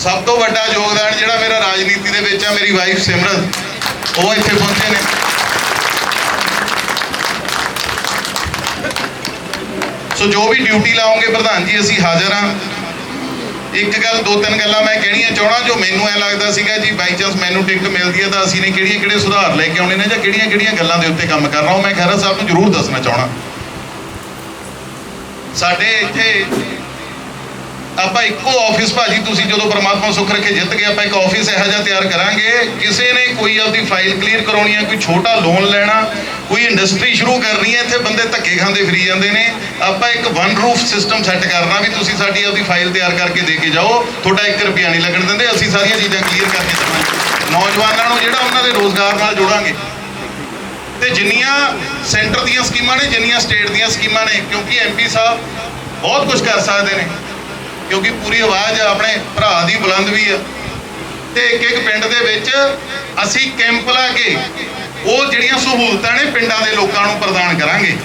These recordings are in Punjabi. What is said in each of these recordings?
ਸਭ ਤੋਂ ਵੱਡਾ ਯੋਗਦਾਨ ਜਿਹੜਾ ਮੇਰਾ ਰਾਜਨੀਤੀ ਦੇ ਵਿੱਚ ਆ, ਮੇਰੀ ਵਾਈਫ ਸਿਮਰਨ, ਉਹ ਇੱਥੇ ਪਹੁੰਚੇ ਨੇ। ਸੋ ਜੋ ਵੀ ਡਿਊਟੀ ਲਾਉਂਗੇ ਪ੍ਰਧਾਨ ਜੀ, ਅਸੀਂ ਹਾਜ਼ਰ ਹਾਂ। ਇੱਕ ਗੱਲ, ਦੋ ਤਿੰਨ ਗੱਲਾਂ ਮੈਂ ਕਹਿਣੀਆਂ ਚਾਹਣਾ ਜੋ ਮੈਨੂੰ ਐ ਲੱਗਦਾ ਸੀਗਾ ਜੀ ਬਾਈ ਚਾਂਸ ਮੈਨੂੰ ਟਿਕਟ ਮਿਲਦੀ ਹੈ ਤਾਂ ਅਸੀਂ ਨੇ ਕਿਹੜੀਆਂ ਕਿਹੜੇ ਸੁਧਾਰ ਲੈ ਕੇ ਆਉਣੇ ਨੇ ਜਾਂ ਕਿਹੜੀਆਂ ਕਿਹੜੀਆਂ ਗੱਲਾਂ ਦੇ ਉੱਤੇ ਕੰਮ ਕਰਨਾ, ਉਹ ਮੈਂ ਖਹਿਰਾ ਸਾਹਿਬ ਨੂੰ ਜ਼ਰੂਰ ਦੱਸਣਾ ਚਾਹਣਾ ਸਾਡੇ ਇੱਥੇ ਆਪਾਂ ਇੱਕੋ ਆਫਿਸ ਭਾਜੀ ਤੁਸੀਂ ਜਦੋਂ ਪਰਮਾਤਮਾ ਸੁੱਖ ਰੱਖੇ ਜਿੱਤ ਗਏ, ਆਪਾਂ ਇੱਕ ਆਫਿਸ ਇਹੋ ਜਿਹਾ ਤਿਆਰ ਕਰਾਂਗੇ। ਕਿਸੇ ਨੇ ਕੋਈ ਆਪਦੀ ਫਾਈਲ ਕਲੀਅਰ ਕਰਾਉਣੀ ਹੈ ਕੋਈ ਛੋਟਾ ਲੋਨ ਲੈਣਾ, ਕੋਈ ਇੰਡਸਟਰੀ ਸ਼ੁਰੂ ਕਰਨੀ ਹੈ ਇੱਥੇ ਬੰਦੇ ਧੱਕੇ ਖਾਂਦੇ ਫਰੀ ਜਾਂਦੇ ਨੇ। ਆਪਾਂ ਇੱਕ ਵਨ ਰੂਫ ਸਿਸਟਮ ਸੈੱਟ ਕਰਨਾ ਵੀ ਤੁਸੀਂ ਸਾਡੀ ਆਪਦੀ ਫਾਈਲ ਤਿਆਰ ਕਰਕੇ ਦੇ ਕੇ ਜਾਓ। ਤੁਹਾਡਾ 1 ਰੁਪਿਆ ਨਹੀਂ ਲੱਗਣ ਦਿੰਦੇ, ਅਸੀਂ ਸਾਰੀਆਂ ਚੀਜ਼ਾਂ ਕਲੀਅਰ ਕਰਕੇ ਦੇਵਾਂਗੇ। ਨੌਜਵਾਨਾਂ ਨੂੰ ਜਿਹੜਾ ਉਹਨਾਂ ਦੇ ਰੋਜ਼ਗਾਰ ਨਾਲ ਜੋੜਾਂਗੇ। ਤੇ ਜਿੰਨੀਆਂ ਸੈਂਟਰ ਦੀਆਂ ਸਕੀਮਾਂ ਨੇ, ਜਿੰਨੀਆਂ ਸਟੇਟ ਦੀਆਂ ਸਕੀਮਾਂ ਨੇ, ਕਿਉਂਕਿ ਐਮਪੀ ਸਾਹਿਬ ਬਹੁਤ ਕੁਝ ਕਰ ਸਕਦੇ ਨੇ। ਕਿਉਂਕਿ ਪੂਰੀ ਆਵਾਜ਼ ਆਪਣੇ ਭਰਾ ਦੀ ਬੁਲੰਦ ਵੀ ਆ। ਤੇ ਇੱਕ ਇੱਕ ਪਿੰਡ ਦੇ ਵਿੱਚ ਅਸੀਂ ਕੈਂਪ ਲਾ ਕੇ ਉਹ ਜਿਹੜੀਆਂ ਸਹੂਲਤਾਂ ਨੇ ਪਿੰਡਾਂ ਦੇ ਲੋਕਾਂ ਨੂੰ ਪ੍ਰਦਾਨ ਕਰਾਂਗੇ।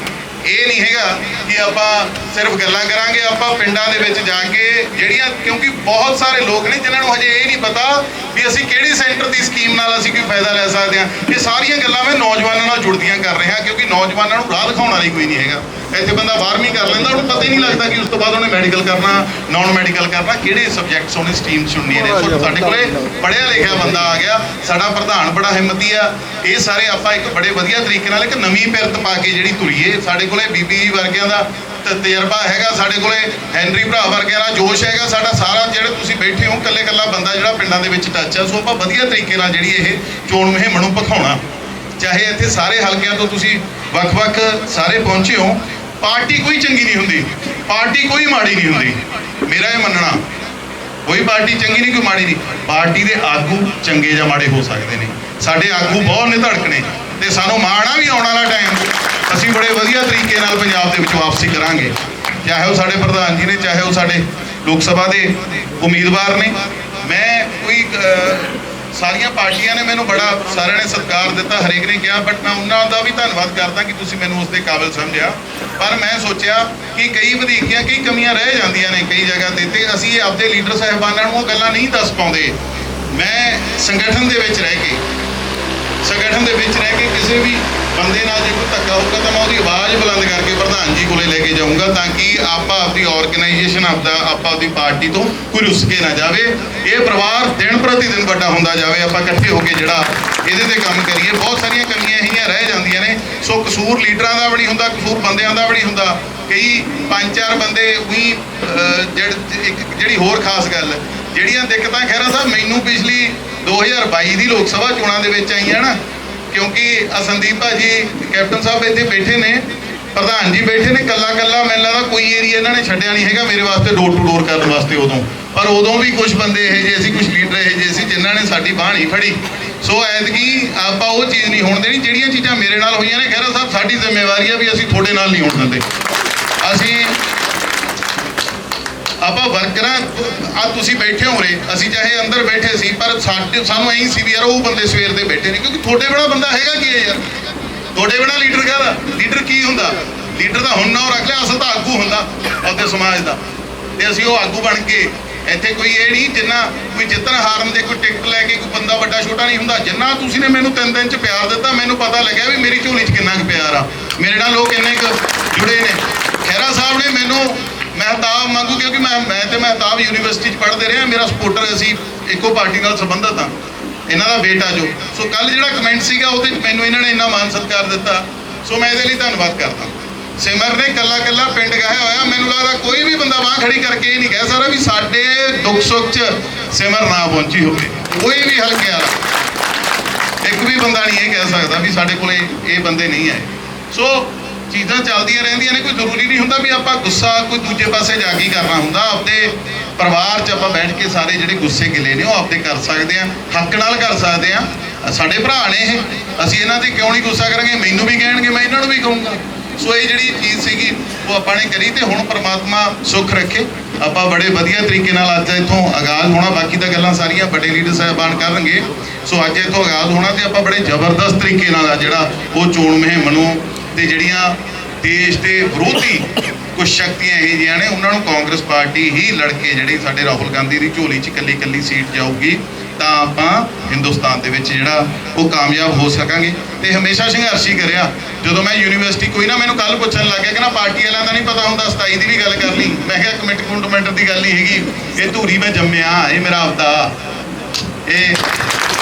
ਇਹ ਨਹੀਂ ਹੈਗਾ ਕਿ ਆਪਾਂ ਸਿਰਫ ਗੱਲਾਂ ਕਰਾਂਗੇ, ਆਪਾਂ ਪਿੰਡਾਂ ਦੇ ਵਿੱਚ ਜਾ ਕੇ ਜਿਹੜੀ ਜਿਹੜੀਆਂ ਕਿਉਂਕਿ ਬਹੁਤ ਸਾਰੇ ਲੋਕ ਨੇ ਜਿਨ੍ਹਾਂ ਨੂੰ ਹਜੇ ਇਹ ਨਹੀਂ ਪਤਾ ਵੀ ਅਸੀਂ ਕਿਹੜੀ ਸੈਂਟਰ ਦੀ ਸਕੀਮ ਨਾਲ ਅਸੀਂ ਕੋਈ ਫਾਇਦਾ ਲੈ ਸਕਦੇ ਹਾਂ। ਇਹ ਸਾਰੀਆਂ ਗੱਲਾਂ ਮੈਂ ਨੌਜਵਾਨਾਂ ਨਾਲ ਜੁੜਦੀਆਂ ਕਰ ਰਿਹਾ, ਕਿਉਂਕਿ ਨੌਜਵਾਨਾਂ ਨੂੰ ਰਾਹ ਦਿਖਾਉਣ ਵਾਲੀ ਕੋਈ ਨਹੀਂ ਹੈਗਾ। ਇੱਥੇ ਬੰਦਾ 12ਵੀਂ ਕਰ ਲੈਂਦਾ, ਉਹਨੂੰ ਪਤਾ ਹੀ ਨਹੀਂ ਲੱਗਦਾ ਕਿ ਉਸ ਤੋਂ ਬਾਅਦ ਉਹਨੇ ਮੈਡੀਕਲ ਕਰਨਾ ਨਾਨ ਮੈਡੀਕਲ ਕਰਨਾ, ਕਿਹੜੇ ਸਬਜੈਕਟਸ ਉਹਨੇ ਸਟਰੀਮ ਚੁਣਨੀ ਨੇ। ਸੋ ਸਾਡੇ ਕੋਲੇ ਪੜ੍ਹਿਆ ਲਿਖਿਆ ਬੰਦਾ ਆ ਗਿਆ, ਸਾਡਾ ਪ੍ਰਧਾਨ ਬੜਾ ਹਿੰਮਤੀ ਆ। ਇਹ ਸਾਰੇ ਆਪਾਂ ਇੱਕ ਬੜੇ ਵਧੀਆ ਤਰੀਕੇ ਨਾਲ ਇੱਕ ਨਵੀਂ ਪਿਰਤ ਪਾ ਕੇ ਜਿਹੜੀ ਤੁਰੀਏ, ਸਾਡੇ ਕੋਲੇ ਬੀਬੀ ਵਰਗਿਆਂ ਦਾ ਤਜਰਬਾ ਹੈਗਾ ਸਾਡੇ ਕੋਲੇ, ਹੈਨਰੀ ਭਰਾ ਵਰਗਿਆਂ ਦਾ ਜੋਸ਼ ਹੈਗਾ, ਸਾਡਾ ਸਾਰਾ ਜਿਹੜੇ ਤੁਸੀਂ ਬੈਠੇ ਹੋ ਇਕੱਲੇ ਇਕੱਲਾ ਬੰਦਾ ਜਿਹੜਾ ਪਿੰਡਾਂ ਦੇ ਵਿੱਚ ਟੱਚ ਆ, ਸੋ ਆਪਾਂ ਵਧੀਆ ਤਰੀਕੇ ਨਾਲ ਜਿਹੜੀ ਇਹ ਚੋਣ ਮੁਹਿੰਮ ਨੂੰ ਭਖਾਉਣਾ। ਚਾਹੇ ਇੱਥੇ ਸਾਰੇ ਹਲਕਿਆਂ ਤੋਂ ਤੁਸੀਂ ਵੱਖ-ਵੱਖ ਸਾਰੇ ਪਹੁੰਚੇ ਹੋ, ਪਾਰਟੀ ਕੋਈ ਚੰਗੀ ਨਹੀਂ ਹੁੰਦੀ, ਪਾਰਟੀ ਕੋਈ ਮਾੜੀ ਨਹੀਂ ਹੁੰਦੀ। ਮੇਰਾ ਇਹ ਮੰਨਣਾ, ਕੋਈ ਪਾਰਟੀ ਚੰਗੀ ਨਹੀਂ, ਕੋਈ ਮਾੜੀ ਨਹੀਂ। ਪਾਰਟੀ ਦੇ ਆਗੂ ਚੰਗੇ ਜਾਂ ਮਾੜੇ ਹੋ ਸਕਦੇ ਨੇ। ਸਾਡੇ ਆਗੂ ਬਹੁਤ ਨੇ ਧੜਕ ਨੇ, ਤੇ ਸਾਨੂੰ ਮਾਣਾ ਵੀ ਆਉਣ ਵਾਲਾ ਟਾਈਮ ਅਸੀਂ ਬੜੇ ਵਧੀਆ ਤਰੀਕੇ ਨਾਲ ਪੰਜਾਬ ਦੇ ਵਿੱਚ ਵਾਪਸੀ ਕਰਾਂਗੇ। ਚਾਹੇ ਉਹ ਸਾਡੇ ਪ੍ਰਧਾਨ ਜੀ ਨੇ, ਚਾਹੇ ਉਹ ਸਾਡੇ ਲੋਕ ਸਭਾ ਦੇ ਉਮੀਦਵਾਰ ਨੇ। ਮੈਂ ਕੋਈ ਸਾਰੀਆਂ ਪਾਰਟੀਆਂ ਨੇ ਮੈਨੂੰ ਬੜਾ ਸਾਰਿਆਂ ਨੇ ਸਤਿਕਾਰ ਦਿੱਤਾ, ਹਰੇਕ ਨੇ ਕਿਹਾ ਬਟ ਮੈਂ ਉਹਨਾਂ ਦਾ ਵੀ ਧੰਨਵਾਦ ਕਰਦਾ ਕਿ ਤੁਸੀਂ ਮੈਨੂੰ ਉਸ ਦੇ ਕਾਬਿਲ ਸਮਝਿਆ। ਪਰ ਮੈਂ ਸੋਚਿਆ ਕਿ ਕਈ ਵਧੀਕੀਆਂ, ਕਈ ਕਮੀਆਂ ਰਹਿ ਜਾਂਦੀਆਂ ਨੇ ਕਈ ਜਗ੍ਹਾ ਤੇ ਤੇ ਅਸੀਂ ਆਪਦੇ ਲੀਡਰ ਸਾਹਿਬਾਨਾਂ ਨੂੰ ਉਹ ਗੱਲਾਂ ਨਹੀਂ ਦੱਸ ਪਾਉਂਦੇ। ਮੈਂ ਸੰਗਠਨ ਦੇ ਵਿੱਚ ਰਹਿ ਕੇ ਸੰਗਠਨ ਦੇ ਵਿੱਚ ਰਹਿ ਕੇ ਕਿਸੇ ਵੀ ਬੰਦੇ ਨਾਲ ਜੇ ਕੋਈ ਧੱਕਾ ਹੋਊਗਾ ਤਾਂ ਮੈਂ ਉਹਦੀ ਆਵਾਜ਼ ਬੁਲੰਦ ਕਰਕੇ ਪ੍ਰਧਾਨ ਜੀ ਕੋਲੇ ਲੈ ਕੇ ਜਾਊਂਗਾ ਤਾਂ ਕਿ ਆਪਾਂ ਆਪਦੀ ਆਰਗੇਨਾਈਜੇਸ਼ਨ ਆਪਦਾ, ਆਪਾਂ ਆਪਦੀ ਪਾਰਟੀ ਤੋਂ ਕੋਈ ਰੁੱਸ ਕੇ ਨਾ ਜਾਵੇ। ਇਹ ਪਰਿਵਾਰ ਦਿਨ ਪ੍ਰਤੀ ਦਿਨ ਵੱਡਾ ਹੁੰਦਾ ਜਾਵੇ। ਆਪਾਂ ਇਕੱਠੇ ਹੋ ਕੇ ਜਿਹੜਾ ਇਹਦੇ ਤੇ ਕੰਮ ਕਰੀਏ। ਬਹੁਤ ਸਾਰੀਆਂ ਕਮੀਆਂ ਇਹੀਆਂ ਰਹਿ ਜਾਂਦੀਆਂ ਨੇ। ਸੋ ਕਸੂਰ ਲੀਡਰਾਂ ਦਾ ਵੀ ਨਹੀਂ ਹੁੰਦਾ, ਕਸੂਰ ਬੰਦਿਆਂ ਦਾ ਵੀ ਨਹੀਂ ਹੁੰਦਾ। ਕਈ ਪੰਜ ਚਾਰ ਬੰਦੇ ਉਹੀ ਜਿਹੜੀ ਹੋਰ ਖਾਸ ਗੱਲ, ਜਿਹੜੀਆਂ ਦਿੱਕਤਾਂ ਖੈਰਾ ਸਾਹਿਬ, ਮੈਨੂੰ ਪਿਛਲੀ 2022 ਦੀ ਲੋਕ ਸਭਾ ਚੋਣਾਂ ਦੇ ਵਿੱਚ ਆਈਆਂ ਨਾ ਕਿਉਂਕਿ ਆ ਸੰਦੀਪ ਭਾਜੀ, ਕੈਪਟਨ ਸਾਹਿਬ ਇੱਥੇ ਬੈਠੇ ਨੇ, ਪ੍ਰਧਾਨ ਜੀ ਬੈਠੇ ਨੇ, ਕੱਲਾ ਕੱਲਾ ਮੈਨੂੰ ਲੱਗਦਾ ਕੋਈ ਏਰੀਆ ਇਹਨਾਂ ਨੇ ਛੱਡਿਆ ਨਹੀਂ ਹੈਗਾ ਮੇਰੇ ਵਾਸਤੇ ਡੋਰ ਟੂ ਡੋਰ ਕਰਨ ਵਾਸਤੇ ਉਦੋਂ। ਪਰ ਉਦੋਂ ਵੀ ਕੁਝ ਬੰਦੇ ਇਹ ਜਿਹੇ ਸੀ ਕੁਝ ਲੀਡਰ ਇਹ ਜਿਹੇ ਸੀ ਜਿਨ੍ਹਾਂ ਨੇ ਸਾਡੀ ਬਾਹ ਨਹੀਂ ਫੜੀ। ਸੋ ਐਤਕੀ ਆਪਾਂ ਉਹ ਚੀਜ਼ ਨਹੀਂ ਹੋਣ ਦੇਣੀ, ਜਿਹੜੀਆਂ ਚੀਜ਼ਾਂ ਮੇਰੇ ਨਾਲ ਹੋਈਆਂ ਨੇ, ਖੈਰਾ ਸਾਹਿਬ, ਸਾਡੀ ਜ਼ਿੰਮੇਵਾਰੀ ਆ ਵੀ ਅਸੀਂ ਤੁਹਾਡੇ ਨਾਲ ਨਹੀਂ ਹੋਣ ਦਿੰਦੇ। ਅਸੀਂ ਆਪਾਂ ਵਰਕਰਾਂ ਆ ਤੁਸੀਂ ਬੈਠੇ ਹੋ ਰੇ ਅਸੀਂ ਚਾਹੇ ਅੰਦਰ ਬੈਠੇ ਸੀ, ਪਰ ਸਾਡੇ ਸਾਨੂੰ ਐਂ ਸੀ ਵੀ ਯਾਰ ਉਹ ਬੰਦੇ ਸਵੇਰ ਦੇ ਬੈਠੇ ਨੇ, ਕਿਉਂਕਿ ਤੁਹਾਡੇ ਬੜਾ ਬੰਦਾ ਹੈਗਾ ਕੀ ਹੈ ਯਾਰ? ਤੁਹਾਡੇ ਬੜਾ ਲੀਡਰ ਕਾਹਦਾ? ਲੀਡਰ ਕੀ ਹੁੰਦਾ? ਲੀਡਰ ਦਾ ਹੁਣ ਨਾਮ ਰੱਖ ਲਿਆ, ਅਸਲ ਤਾਂ ਆਗੂ ਹੁੰਦਾ ਆਪਦੇ ਸਮਾਜ ਦਾ। ਤੇ ਅਸੀਂ ਉਹ ਆਗੂ ਬਣ ਕੇ, ਇੱਥੇ ਕੋਈ ਇਹ ਨਹੀਂ ਜਿੰਨਾ ਕੋਈ ਜਿੱਤਣ ਹਾਰਨ ਦੇ ਕੋਈ ਟਿਕਟ ਲੈ ਕੇ ਕੋਈ ਬੰਦਾ ਵੱਡਾ ਛੋਟਾ ਨਹੀਂ ਹੁੰਦਾ। ਜਿੰਨਾ ਤੁਸੀਂ ਨੇ ਮੈਨੂੰ ਤਿੰਨ ਦਿਨ ਚ ਪਿਆਰ ਦਿੱਤਾ, ਮੈਨੂੰ ਪਤਾ ਲੱਗਿਆ ਵੀ ਮੇਰੀ ਝੋਲੀ ਚ ਕਿੰਨਾ ਕੁ ਪਿਆਰ ਆ। ਮੇਰੇ ਨਾਲ ਲੋਕ ਇੰਨੇ ਕੁ ਜੁੜੇ ਨੇ। ਖੈਰਾ ਸਾਹਿਬ ਨੇ ਮੈਨੂੰ ਮਹਿਤਾਬ ਮੰਗੂ ਕਿਉਂਕਿ ਮੈਂ ਮੈਂ ਤੇ ਮਹਿਤਾਬ ਯੂਨੀਵਰਸਿਟੀ ਚ ਪੜ੍ਹਦੇ ਰਹੇ ਮੇਰਾ ਸਪੋਰਟਰ ਅਸੀਂ ਇੱਕੋ ਪਾਰਟੀ ਨਾਲ ਸੰਬੰਧਿਤ ਹਾਂ। ਇਹਨਾਂ ਦਾ ਬੇਟਾ ਜੋ। ਸੋ ਕੱਲ ਜਿਹੜਾ ਕਮੈਂਟ ਸੀਗਾ, ਉਹਦੇ ਚ ਮੈਨੂੰ ਇਹਨਾਂ ਨੇ ਇੰਨਾ ਮਾਨ ਸਤਿਕਾਰ ਦਿੱਤਾ। ਸੋ ਮੈਂ ਇਹਦੇ ਲਈ ਧੰਨਵਾਦ ਕਰਦਾ। ਸਿਮਰ ਨੇ ਕੱਲਾ ਕੱਲਾ ਪਿੰਡ ਗਾਇਆ ਹੋਇਆ। ਮੈਨੂੰ ਲੱਗਦਾ ਕੋਈ ਵੀ ਬੰਦਾ ਬਾਹ ਖੜੀ ਕਰਕੇ ਇਹ ਨਹੀਂ ਕਹਿ ਸਕਦਾ ਵੀ ਸਾਡੇ ਦੁੱਖ ਸੁੱਖ ਚ ਸਿਮਰ ਨਾ ਪਹੁੰਚੀ ਹੋਵੇ। ਕੋਈ ਵੀ ਹਲਕੇ ਵਾਲਾ। ਇੱਕ ਵੀ ਬੰਦਾ ਨਹੀਂ ਇਹ ਕਹਿ ਸਕਦਾ ਵੀ ਸਾਡੇ ਕੋਲੇ ਇਹ ਬੰਦੇ ਨਹੀਂ ਆਏ। ਸੋ ਚੀਜ਼ਾਂ ਚੱਲਦੀਆਂ ਰਹਿੰਦੀਆਂ ਨੇ, ਕੋਈ ਜ਼ਰੂਰੀ ਨਹੀਂ ਹੁੰਦਾ ਵੀ ਆਪਾਂ ਗੁੱਸਾ ਕੋਈ ਦੂਜੇ ਪਾਸੇ ਜਾ ਕੇ ਕਰਨਾ ਹੁੰਦਾ। ਆਪਦੇ ਪਰਿਵਾਰ 'ਚ ਆਪਾਂ ਬੈਠ ਕੇ ਸਾਰੇ ਜਿਹੜੇ ਗੁੱਸੇ ਗਿਲੇ ਨੇ, ਉਹ ਆਪਦੇ ਕਰ ਸਕਦੇ ਆ ਹੱਕ ਨਾਲ ਕਰ ਸਕਦੇ ਆ ਸਾਡੇ ਭਰਾ ਨੇ ਇਹ, ਅਸੀਂ ਇਹਨਾਂ ਤੇ ਕਿਉਂ ਨਹੀਂ ਗੁੱਸਾ ਕਰਾਂਗੇ? ਮੈਨੂੰ ਵੀ ਕਹਿਣਗੇ, ਮੈਂ ਇਹਨਾਂ ਨੂੰ ਵੀ ਕਹੂੰਗਾ। ਸੋ ਇਹ ਜਿਹੜੀ ਚੀਜ਼ ਸੀਗੀ, ਉਹ ਆਪਾਂ ਨੇ ਕਰੀ ਤੇ ਹੁਣ ਪ੍ਰਮਾਤਮਾ ਸੁੱਖ ਰੱਖੇ। ਆਪਾਂ ਬੜੇ ਵਧੀਆ ਤਰੀਕੇ ਨਾਲ ਅੱਜ ਇੱਥੋਂ ਆਗਾਜ਼ ਹੋਣਾ, ਬਾਕੀ ਤਾਂ ਗੱਲਾਂ ਸਾਰੀਆਂ ਵੱਡੇ ਲੀਡਰ ਸਾਹਿਬਾਨ ਕਰਨਗੇ। ਸੋ ਅੱਜ ਇੱਥੋਂ ਆਗਾਜ਼ ਹੋਣਾ ਤੇ ਆਪਾਂ ਬੜੇ ਜ਼ਬਰਦਸਤ ਤਰੀਕੇ ਨਾਲ ਆ ਜਿਹੜਾ ਉਹ ਚੋਣ ਮੁਹਿੰਮ ਨੂੰ ਤੇ ਜਿਹੜੀਆਂ ਦੇਸ਼ ਦੇ ਵਿਰੋਧੀ ਕੁਝ ਸ਼ਕਤੀਆਂ ਇਹ ਜਿਹੀਆਂ ਨੇ, ਉਹਨਾਂ ਨੂੰ ਕਾਂਗਰਸ ਪਾਰਟੀ ਹੀ ਲੜ ਕੇ ਜਿਹੜੀ ਸਾਡੇ ਰਾਹੁਲ ਗਾਂਧੀ ਦੀ ਝੋਲੀ 'ਚ ਇਕੱਲੀ ਇਕੱਲੀ ਸੀਟ ਜਾਊਗੀ, ਤਾਂ ਆਪਾਂ ਹਿੰਦੁਸਤਾਨ ਦੇ ਵਿੱਚ ਜਿਹੜਾ ਉਹ ਕਾਮਯਾਬ ਹੋ ਸਕਾਂਗੇ। ਤੇ ਹਮੇਸ਼ਾ ਸੰਘਰਸ਼ ਹੀ ਕਰਿਆ। ਜਦੋਂ ਮੈਂ ਯੂਨੀਵਰਸਿਟੀ, ਕੋਈ ਨਾ ਮੈਨੂੰ ਕੱਲ ਪੁੱਛਣ ਲੱਗ ਗਿਆ ਕਿ ਨਾ ਪਾਰਟੀ ਵਾਲਿਆਂ ਦਾ ਨਹੀਂ ਪਤਾ ਹੁੰਦਾ 27 ਦੀ ਵੀ ਗੱਲ ਕਰ ਲਈ। ਮੈਂ ਕਿਹਾ ਕਮਿਟ ਕੁੰਡਮੈਂਟ ਦੀ ਗੱਲ ਨਹੀਂ ਹੈਗੀ। ਇਹ ਧੂਰੀ ਮੈਂ ਜੰਮਿਆ, ਇਹ ਮੇਰਾ ਆਪਦਾ ਇਹ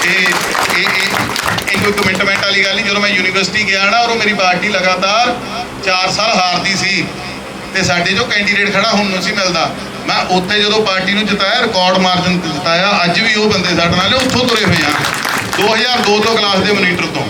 ਇਹ ਇਹ ਇਹ ਕੋਈ ਕਮਿਟਮੈਂਟ ਵਾਲੀ ਗੱਲ ਨਹੀਂ। ਜਦੋਂ ਮੈਂ ਯੂਨੀਵਰਸਿਟੀ ਗਿਆ ਨਾ ਔਰ ਮੇਰੀ ਪਾਰਟੀ ਲਗਾਤਾਰ 4 ਸਾਲ ਹਾਰਦੀ ਸੀ ਤੇ ਸਾਡੇ ਜੋ ਕੈਂਡੀਡੇਟ ਖੜਾ ਹੁਣ ਨੂੰ ਸੀ ਮਿਲਦਾ। ਮੈਂ ਉੱਥੇ ਜਦੋਂ ਪਾਰਟੀ ਨੂੰ ਜਿਤਾਇਆ ਰਿਕਾਰਡ ਮਾਰਜਨ ਤੇ ਜਿਤਾਇਆ ਅੱਜ ਵੀ ਉਹ ਬੰਦੇ ਸਾਡੇ ਨਾਲ ਉੱਥੋਂ ਤੁਰੇ ਹੋਏ ਆ। 2002 ਤੋਂ ਕਲਾਸ ਦੇ ਮੋਨੀਟਰ ਤੋਂ।